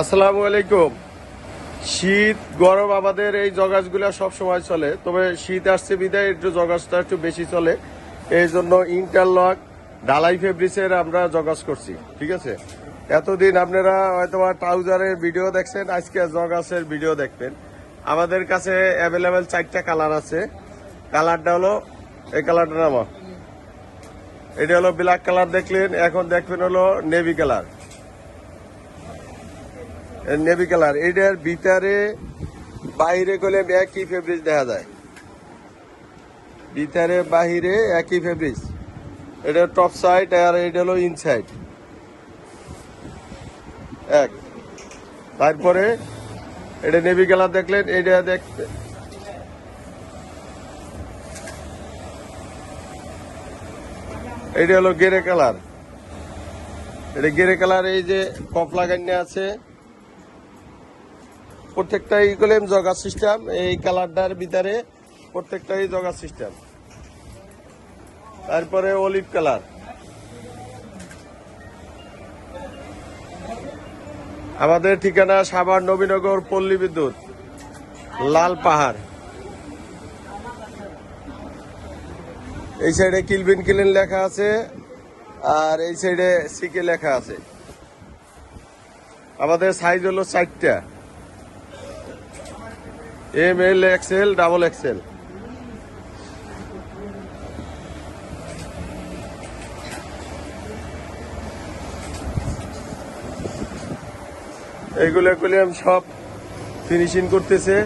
আসসালামু আলাইকুম। শীত, গরম আমাদের এই জগাছগুলো সব সময় চলে। তবে শীত আসছে বিদায়, একটু জগাছটা একটু বেশি চলে। এই জন্য ইন্টারলক, ঢালাই ফেব্রিক্সের আমরা জগাছ করছি, ঠিক আছে? এতদিন আপনারা হয়তো ট্রাউজারের ভিডিও দেখছেন, আজকে জগাছের ভিডিও দেখবেন। আমাদের কাছে অ্যাভেলেবেল চারটা কালার আছে। কালারটা হলো, এই কালারটা নামা? এটা হলো ব্ল্যাক কালার দেখলেন, এখন দেখবেন হলো নেভি কালার। নেভি কালার এটার ভিতরে বাইরে গেলে একই ফেব্রিক দেখা যায়। ভিতরে, বাহিরে একই ফেব্রিক এটা টপ সাইড আর এটা হলো ইনসাইড এক। তারপরে এটা নেভি কালার দেখলেন এটা দেখতে এটা হলো গেরে কালার। এটা গেরে কালার এই যে কপ লাগানো আছে। প্রত্যেকটাই গলেম জগা সিস্টেম এই কালারটার ভিতরে প্রত্যেকটাই জগা সিস্টেম তারপরে অলিভ কালার আমাদের ঠিকানা সাভার নবীনগর পল্লী বিদ্যুৎ, লাল পাহাড়। এই সাইডে কিলবিন কিলেন লেখা আছে, আর এই সাইডে সিকে লেখা আছে। আমাদের সাইজ হলো চারটা M L XL double XL এগুলো এগুলি আমি সব ফিনিশিং করতেছে।